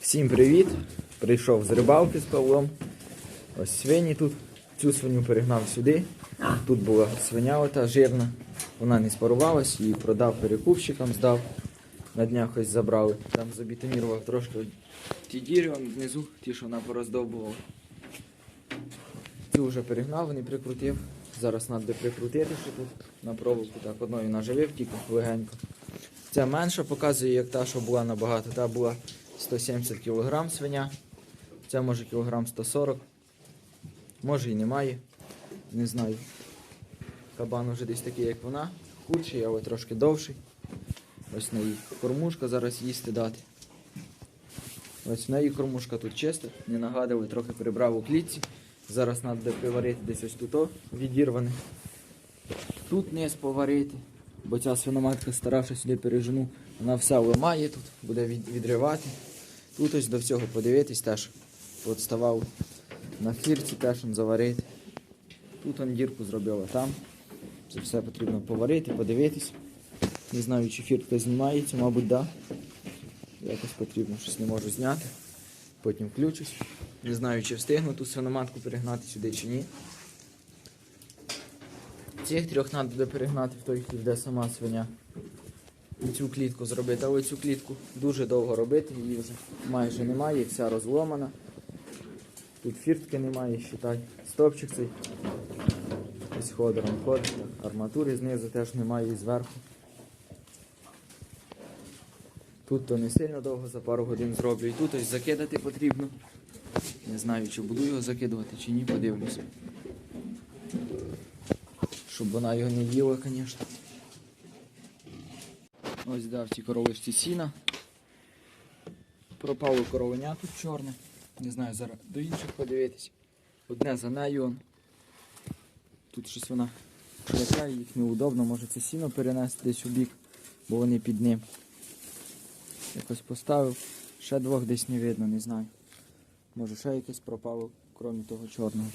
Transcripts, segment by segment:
Всім привіт! Прийшов з рибалки з Павлом. Ось свині тут. Цю свиню перегнав сюди. Тут була свиня ота жирна. Вона не спарувалась, її продав перекупщикам, здав. На днях ось забрали. Там забітонірував трошки ті вон внизу, ті, що вона пороздовбувала. Цю вже перегнав, не прикрутив. Зараз треба прикрутити ще тут на проволоку. Так, одною наживив тільки легенько. Ця менша показує, як та, що була набагато. Та була 170 кг свиня. Ця може кілограм 140. Може і немає. Не знаю. Кабан уже десь такий, як вона. Худший, але трошки довший. Ось в неї кормушка зараз їсти дати. Ось в неї кормушка тут чиста, не нагадували, трохи прибрав у клітці. Зараз треба приварити десь ось тут відірване. Тут низ поварити, бо ця свиноматка стара, що сюди пережену, вона все ламає тут, буде відривати. Тут ось до всього подивитись теж. От ставав на фірці теж заварити. Тут он дірку зробила там. Це все потрібно поварити, подивитись. Не знаю, чи фіртка знімається, мабуть, да. Якось потрібно, щось не можу зняти. Потім включусь. Не знаю, чи встигну ту свиноматку перегнати сюди чи ні. Цих трьох треба буде перегнати в той, де сама свиня. Цю клітку зробити. Але цю клітку дуже довго робити, її вже майже немає, вся розломана. Тут фіртки немає, считай. Стопчик цей. Ось ходором ходить. Арматури знизу теж немає і зверху. Тут то не сильно довго, за пару годин зроблю. І тут ось закидати потрібно. Не знаю, чи буду його закидувати, чи ні, подивлюся. Щоб вона його не їла, звісно. Ось дав ці коровишці сіна. Пропало коровеня тут чорне. Не знаю, зараз до інших подивитись. Одне за нею. Тут щось вона лякає, їх неудобно, може це сіно перенести десь у бік, бо вони під ним. Якось поставив. Ще двох десь не видно, не знаю. Може ще якесь пропало, крім того чорного.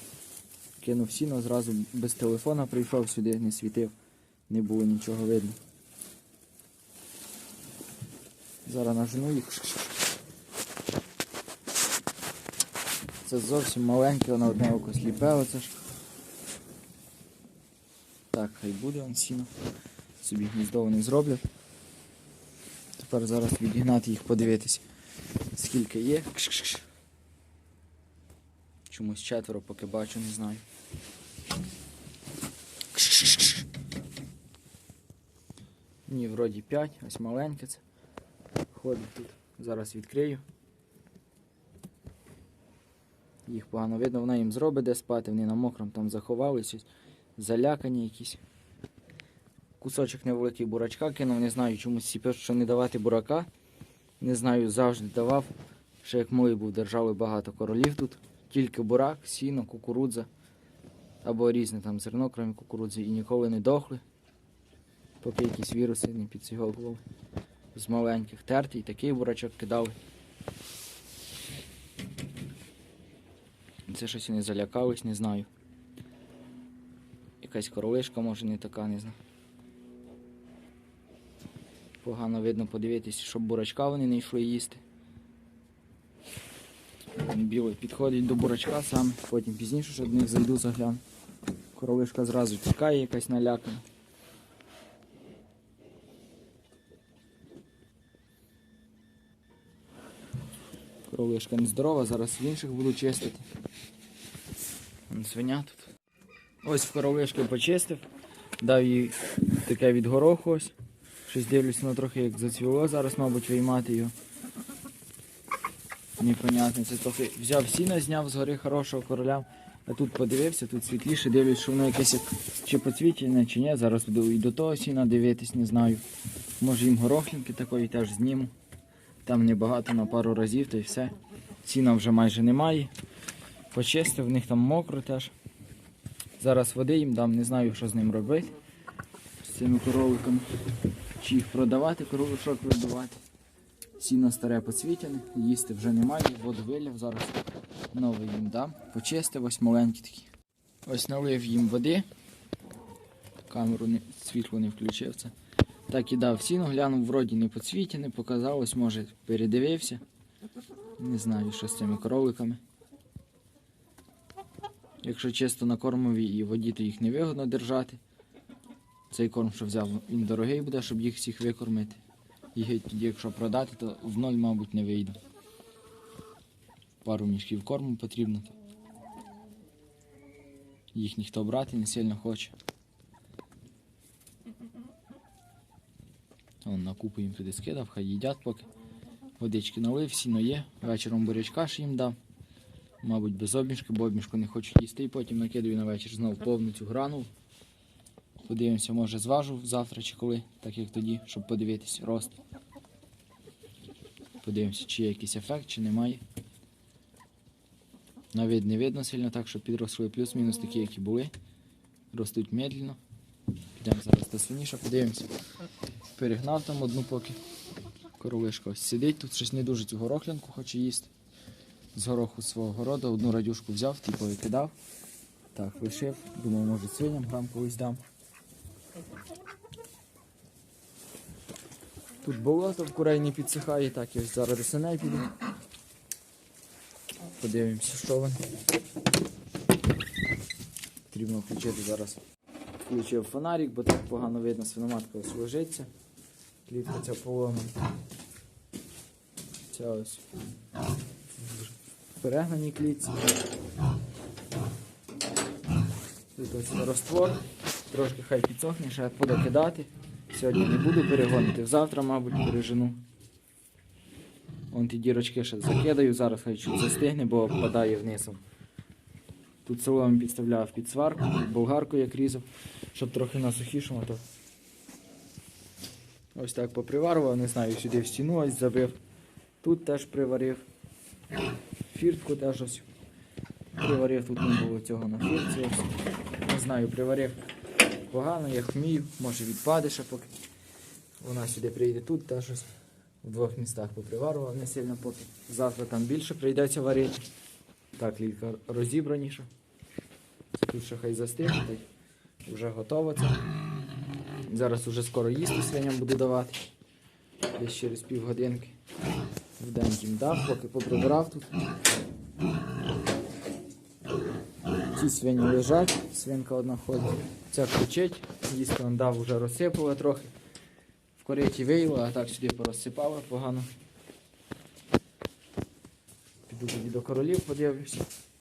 Кинув сіно, зразу без телефона прийшов сюди, не світив, не було нічого видно. Зараз нажну їх. Це зовсім маленьке, воно одне око сліпе, оце ж. Так, хай буде он сіно. Собі гніздо вони зроблять. Тепер зараз відігнати їх, подивитись, скільки є. Чомусь четверо, поки бачу, не знаю. Ні, вроді 5, ось маленьке це. Ходить тут. Зараз відкрию. Їх погано видно, вона їм зробить де спати, вони на мокрому там заховалися, залякані якісь. Кусочок невеликий бурачка кинув, не знаю, чомусь всі пишуть, що не давати бурака. Не знаю, завжди давав. Ще як малий був, держали багато королів тут. Тільки бурак, сіно, кукурудза. Або різне там зерно, крім кукурудзи, і ніколи не дохли. Поки якісь віруси не підсіговували. З маленьких терти і такий бурачок кидали. Це щось вони залякались, не знаю. Якась королишка, може не така, не знаю. Погано видно подивитися, щоб бурачка вони не йшли їсти. Білий підходить до бурачка саме, потім пізніше ще до них зайду загляну. Королишка зразу тікає, якась налякана. Королишка нездорова, зараз в інших буду чистити. Свиня тут. Ось в коровишки почистив, дав їй таке від гороху ось. Щось дивлюсь, воно трохи як зацвіло, зараз, мабуть, виймати його. Непонятно, це трохи взяв сіна, зняв з гори хорошого короля. А тут подивився, тут світліше, дивлюсь, що воно якесь чи поцвічене, чи ні. Зараз буду і до того сіна дивитись, не знаю. Може їм горохлінки такої теж зніму. Там небагато на пару разів, то й все. Сіна вже майже немає. Почистив, в них там мокро теж. Зараз води їм дам, не знаю, що з ним робити. З цими коровиками. Чи їх продавати, коровишок видавати. Сіно старе поцвітяне, їсти вже немає, воду виляв, зараз новий їм дам. Почистив, ось маленькі такі. Ось налив їм води. Камеру не, світло не включив це. Так і дав сіно, глянув, вроді не поцвітяне, показалось, може передивився. Не знаю, що з цими кроликами. Якщо чисто на кормові і воді, то їх невигодно держати. Цей корм, що взяв, він дорогий буде, щоб їх всіх викормити. Їх тоді, якщо продати, то в ноль, мабуть, не вийде. Пару мішків корму потрібно. Їх ніхто брати не сильно хоче. Вон на купу їм туди скидав, хай їдять поки. Водички налив, сіно є. Вечором бурячка ж їм дам. Мабуть, без обмішки, бо обмішку не хочуть їсти, і потім накидаю на вечір знову повну цю грану. Подивимося, може зважу завтра чи коли, так як тоді, щоб подивитись рост. Подивимося, чи є якийсь ефект, чи немає. На не видно сильно так, що підросли плюс-мінус такі, які були. Ростуть медленно. Підемо зараз до свиніша, подивимося. Перегнав там одну поки. Королишка ось сидить, тут щось не дуже цю горохлянку хоче їсти. З гороху свого городу одну радюшку взяв, ті повикидав. Так, лишив. Думав, може свиням грам колись дам. Тут болото в курей не підсихає, так я зараз до синей піду. Подивимося, що вони. Потрібно включити зараз. Включив фонарик, бо так погано видно, свиноматка ось лежиться. Клітка ця поломана. Ця ось в клітці. Тут ось роствор. Трошки хай підсохне, ще буду кидати. Сьогодні не буду перегонити, завтра, мабуть, пережену. Вон ті дірочки ще закидаю, зараз хай чуть застигне, бо впадає вниз. Тут соломі підставляв під сварку, болгарку як різав, щоб трохи на сухішому. То... Ось так поприварував, не знаю, сюди в стіну ось забив. Тут теж приварив. Фіртку теж ось приварив, тут не було цього на фіртці. Ось. Не знаю, приварив погано, як вмію, може відпаде ще поки. Вона сюди прийде тут теж ось. В двох містах поприварував не сильно поки. Завтра там більше прийдеться варити. Так, лілька розібраніша. Тут ще хай застигнути. вже готово це. Зараз уже скоро їсти свиням буду давати. Десь через півгодинки. В день їм дав, поки поприбирав тут. Ці свині лежать, свинка одна ходить. Ця кричить, їсти он дав, вже розсипала трохи. В кориті виїла, а так сюди порозсипала погано. Піду тоді до королів подивлюся.